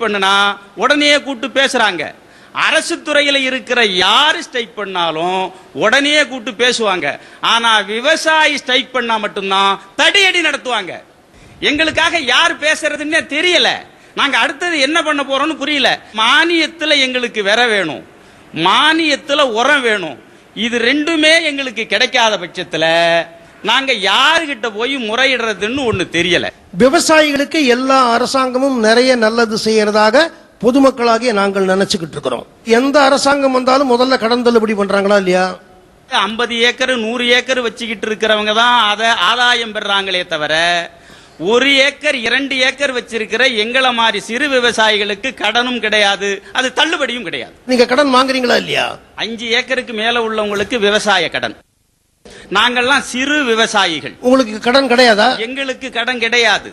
பண்ணுனா உடனே கூட்டு பேசுறாங்க. அரசு துறையில இருக்கிற யார் ஸ்ட்ரைக் பண்ணாலும் உடனே கூட்டு பேசுவாங்க. ஆனா விவசாயி ஸ்ட்ரைக் பண்ணா மட்டும்தான் தடியடி நடத்துவாங்க. எங்களுக்காக யார் பேசுறதுன்னே தெரியல. நாங்க அடுத்தது என்ன பண்ண போறோம்னு புரியல. மானியத்துல எங்களுக்கு விர வேணும். மானியத்துல உரம் வேணும். இது ரெண்டுமே எங்களுக்கு கிடைக்காத பட்சத்துல நாங்க யாருகிட்ட போய் முறையிடுறதுன்னு ஒண்ணு தெரியல. விவசாயிகளுக்கு எல்லா அரசாங்கமும் நிறைய நல்லது செய்யறதாக பொதுமக்களாகிய நாங்கள் நினைச்சுக்கிட்டு இருக்கிறோம். எந்த அரசாங்கம் வந்தாலும் முதல்ல கடன் தள்ளுபடி பண்றாங்களா இல்லையா? ஐம்பது ஏக்கர் நூறு ஏக்கர் வச்சுக்கிட்டு இருக்கிறவங்க தான் அதை ஆதாயம் பெறாங்களே தவிர ஒரு ஏக்கர் இரண்டு ஏக்கர் வச்சிருக்கிற எங்களை மாதிரி சிறு விவசாயிகளுக்கு கடனும் கிடையாது அது தள்ளுபடியும் கிடையாது. நீங்க கடன் வாங்குறீங்களா இல்லையா? அஞ்சு ஏக்கருக்கு மேல உள்ளவங்களுக்கு விவசாய கடன். நாங்கள்லாம் சிறு விவசாயிகள். உங்களுக்கு கடன் கிடையாதா? எங்களுக்கு கடன் கிடையாது.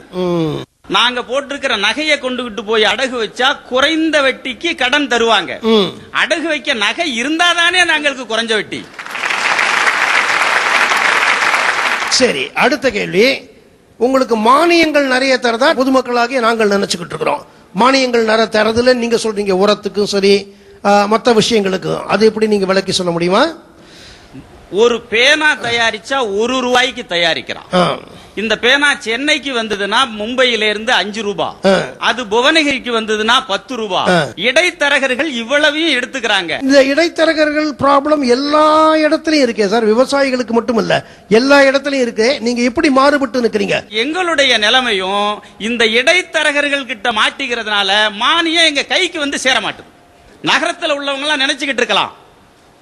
நாங்க போட்டிருக்கிற நகையை கொண்டுகிட்டு போய் அடகு வச்சா குறைந்த வட்டிக்கு கடன் தருவாங்க. அடகு வைக்க நகை இருந்தாதானே நாங்களுக்கு குறைஞ்ச வட்டி. சரி அடுத்த கேள்வி. உங்களுக்கு மானியங்கள் நிறைய தரதா? பொதுமக்களாகிய நாங்கள் நினைச்சுக்கிட்டு இருக்கிறோம். மானியங்கள் நிறைய தரதுல நீங்க சொல்றீங்க உரத்துக்கும் சரி மற்ற விஷயங்களுக்கும். அது எப்படி நீங்க விளக்கி சொல்ல முடியுமா? ஒரு பேனா தயாரிச்சா ஒரு ரூபாய்க்கு தயாரிக்கிறான். இந்த பேனா சென்னைக்கு வந்ததுன்னா மும்பையில இருந்து அஞ்சு ரூபாய் ஆ. அது புவனகிரிக்கு வந்ததுன்னா பத்து ரூபாய் ஆ. இடைத்தரகர்கள் இவ்வளவையும் எடுத்துக்கிறாங்க. இந்த இடைத்தரகர்கள் ப்ராப்ளம் எல்லா இடத்துலயும் இருக்கே சார். விவசாயிகளுக்கு மட்டும் இல்ல எல்லா இடத்துலயும் இருக்கு. நீங்க எப்படி மாறுபட்டு நிக்கிறீங்க? எங்களுடைய நிலைமையும் இந்த இடைத்தரகர்கள் கிட்ட மாட்டிக்கிறதுனால மானியம் எங்க கைக்கு வந்து சேர மாட்டுது. நகரத்துல உள்ளவங்க எல்லாம் நினைச்சுக்கிட்டு இருக்கலாம்.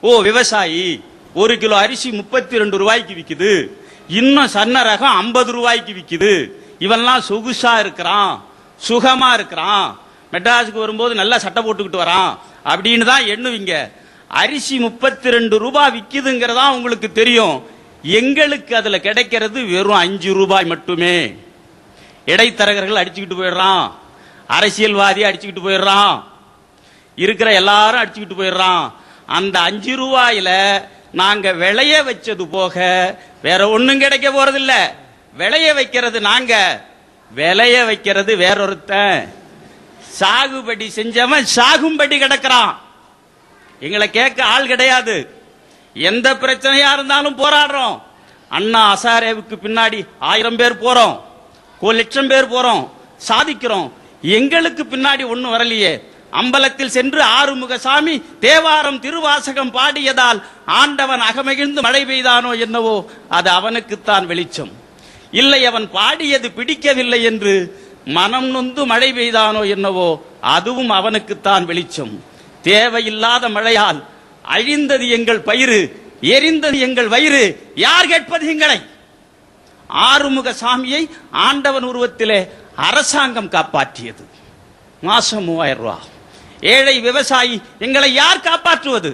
ஓ விவசாயி ஒரு கிலோ அரிசி முப்பத்தி ரெண்டு ரூபாய்க்கு விற்குது இன்னும் சன்ன ரகம் ஐம்பது ரூபாய்க்கு விற்குது இவெல்லாம் சொகுசா இருக்கிறான். சுகமா இருக்கிறான். மெட்ராஸுக்கு வரும்போது நல்லா சட்டை போட்டுக்கிட்டு வரான். அப்படின்னு தான் எண்ணுவீங்க. அரிசி முப்பத்தி ரெண்டு ரூபாய் விற்குதுங்கிறதா உங்களுக்கு தெரியும். எங்களுக்கு அதுல கிடைக்கிறது வெறும் அஞ்சு ரூபாய் மட்டுமே. இடைத்தரகர்கள் அடிச்சுக்கிட்டு போயிடுறான். அரசியல்வாதி அடிச்சுக்கிட்டு போயிடுறான். இருக்கிற எல்லாரும் அடிச்சுக்கிட்டு போயிடுறான். அந்த அஞ்சு ரூபாயில நாங்க விளைய வச்சது போக வேற ஒண்ணும் கிடைக்க போறதில்ல. விளைய வைக்கிறது நாங்க. விளைய வைக்கிறது வேறொருத்தன். சாகுபடி செஞ்சவன் சாகும்படி கிடக்குறான். எங்களை கேட்க ஆள் கிடையாது. எந்த பிரச்சனையா இருந்தாலும் போராடுறோம். அண்ணா அசாரேவுக்கு பின்னாடி ஆயிரம் பேர் போறோம். ஒரு லட்சம் பேர் போறோம். சாதிக்கிறோம். எங்களுக்கு பின்னாடி ஒன்றும் வரலையே. அம்பலத்தில் சென்று ஆறுமுக சாமி தேவாரம் திருவாசகம் பாடியதால் ஆண்டவன் அகமகிழ்ந்து மழை பெய்தானோ என்னவோ அது அவனுக்குத்தான் வெளிச்சம். இல்லை அவன் பாடியது பிடிக்கவில்லை என்று மனம் நொந்து மழை பெய்தானோ என்னவோ அதுவும் அவனுக்குத்தான் வெளிச்சம். தேவையில்லாத மழையால் அழிந்தது எங்கள் பயிறு எரிந்தது எங்கள் வயிறு. யார் கேட்பது எங்களை? ஆறுமுக சாமியை ஆண்டவன் உருவத்திலே அரசாங்கம் காப்பாற்றியது. மாசம் மூவாயிரம் ரூபா. ஏழை விவசாயி எங்களை யார் காப்பாற்றுவது?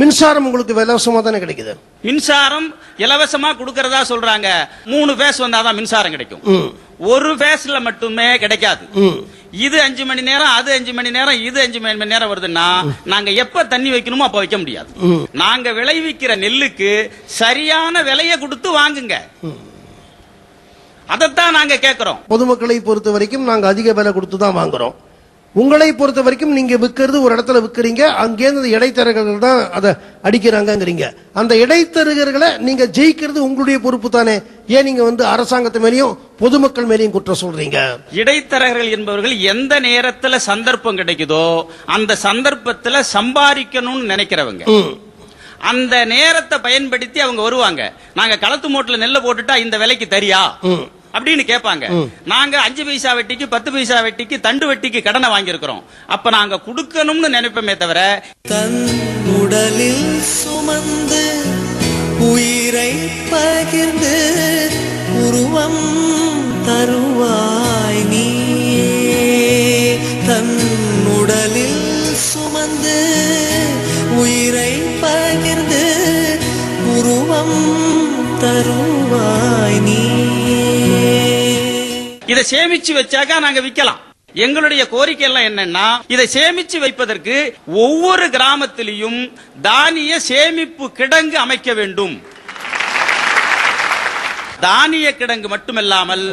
மின்சாரம் உங்களுக்கு இலவசமா தானே கிடைக்குது? மின்சாரம் இலவசமா கொடுக்கறதா சொல்றாங்க. மூணு பேஸ் வந்தாதான் மின்சாரம் கிடைக்கும். ஒரு பேஸ்ல மட்டுமே கிடைக்காது. இது அஞ்சு மணி நேரம் அது அஞ்சு மணி நேரம் இது அஞ்சு மணி நேரம் வருதுன்னா நாங்க எப்ப தண்ணி வைக்கணுமோ அப்ப வைக்க முடியாது. நாங்க விளைவிக்கிற நெல்லுக்கு சரியான விலையை கொடுத்து வாங்குங்க. அதைத்தான் நாங்க கேட்கிறோம் பொதுமக்களை பொறுத்த வரைக்கும் நாங்க அதிக விலை கொடுத்து தான் வாங்குறோம். உங்களை பொறுத்த வரைக்கும் நீங்க விற்கிறது ஒரு இடத்துல விற்கிறீங்க அங்கேருந்து இடைத்தரகர்கள் தான் அதை அடிக்கிறாங்கங்கிறீங்க. அந்த இடைத்தரகர்களை நீங்க ஜெயிக்கிறது உங்களுடைய பொறுப்பு தானே. ஏன் நீங்க வந்து அரசாங்கத்து மேலேயும் பொதுமக்கள் மேலேயும் குற்றம் சொல்றீங்க? இடைத்தரகர்கள் என்பவர்கள் எந்த நேரத்துல சந்தர்ப்பம் கிடைக்குதோ அந்த சந்தர்ப்பத்துல சம்பாதிக்கணும்னு நினைக்கிறவங்க. அந்த நேரத்தை பயன்படுத்தி அவங்க வருவாங்க. நாங்க களத்து மூட்டில் நெல்லை போட்டுட்டா இந்த விலைக்கு தரியா. அப்படின்னு கேட்பாங்க. நாங்க அஞ்சு பைசா வெட்டிக்கு பத்து பைசா வெட்டிக்கு தண்டு வெட்டிக்கு கடனை வாங்கியிருக்கிறோம். அப்ப நாங்க கொடுக்கணும்னு நினைப்போமே தவிர தன் உடலில் சுமந்து உயிரை பகிர்ந்து உருவம் தருவாய் நீயே. தன் உடலில் சுமந்து உயிரை பகிர்ந்து உருவம் தருவாய் நீயே. இதை சேமிச்சு வச்சாக்கா நாங்க விக்கலாம். எங்களுடைய கோரிக்கை எல்லாம் என்னன்னா இதை சேமிச்சு வைப்பதற்கு ஒவ்வொரு கிராமத்திலையும் தானிய சேமிப்பு கிடங்கு அமைக்க வேண்டும். தானிய கிடங்கு மட்டுமல்லாமல்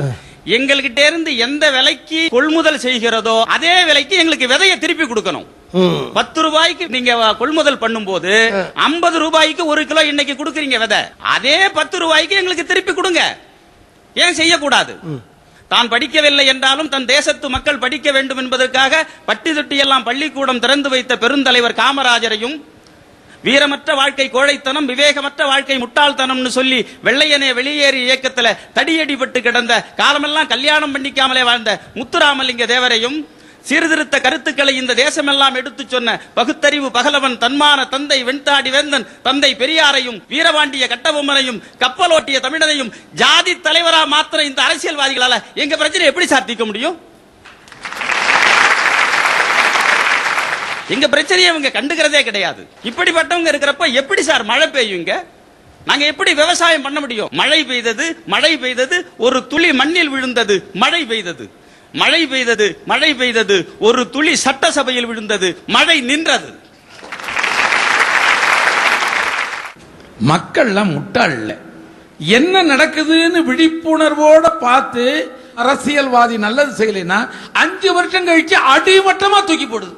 எங்கள்கிட்ட இருந்து எந்த விலைக்கு கொள்முதல் செய்கிறதோ அதே விலைக்கு எங்களுக்கு விதையை திருப்பி கொடுக்கணும். பத்து ரூபாய்க்கு நீங்க கொள்முதல் பண்ணும்போது ஐம்பது ரூபாய்க்கு ஒரு கிலோ இன்னைக்கு கொடுக்குறீங்க விதை. அதே பத்து ரூபாய்க்கு எங்களுக்கு திருப்பி கொடுங்க. ஏன் செய்யக்கூடாது? தான் படிக்கவில்லை என்றாலும் தன் தேசத்து மக்கள் படிக்க வேண்டும் என்பதற்காக பட்டி தொட்டி எல்லாம் பள்ளிக்கூடம் திறந்து வைத்த பெருந்தலைவர் காமராஜரையும் வீரமற்ற வாழ்க்கை கோழைத்தனம் விவேகமற்ற வாழ்க்கை முட்டாள்தனம்னு சொல்லி வெள்ளையனே வெளியேறி இயக்கத்தில் தடியடிபட்டு கிடந்த காலமெல்லாம் கல்யாணம் பண்ணிக்காமலே வாழ்ந்த முத்துராமலிங்க தேவரையும் சீர்திருத்த கருத்துக்களை இந்த தேசமெல்லாம் எடுத்துச் சொன்ன பகுத்தறிவு பகலவன் தன்மான தந்தை வெண்தாடி வேந்தன் தந்தை பெரியாரையும் வீரபாண்டிய கட்டபொம்மனையும் கப்பலோட்டிய தமிழனையும் ஜாதி தலைவரா மாத்திர இந்த அரசியல்வாதிகளால எங்க பிரச்சனை எப்படி சாத்திக்க முடியும்? எங்க பிரச்சனையை இவங்க கண்டுக்கிறதே கிடையாது. இப்படிப்பட்டவங்க இருக்கிறப்ப எப்படி சார் மழை பெய்யுங்க? நாங்க எப்படி விவசாயம் பண்ண முடியும்? மழை பெய்தது மழை பெய்தது ஒரு துளி மண்ணில் விழுந்தது மழை பெய்தது. மழை பெய்தது மழை பெய்தது. ஒரு துளி சட்டசபையில் விழுந்தது மழை நின்றது. மக்கள்லாம் முட்டாள் இல்லை. என்ன நடக்குதுன்னு விழிப்புணர்வோட பார்த்து அரசியல்வாதி நல்லது செய்யலைன்னா அஞ்சு வருஷம் கழிச்சு அடிமட்டமா தூக்கி போடுது.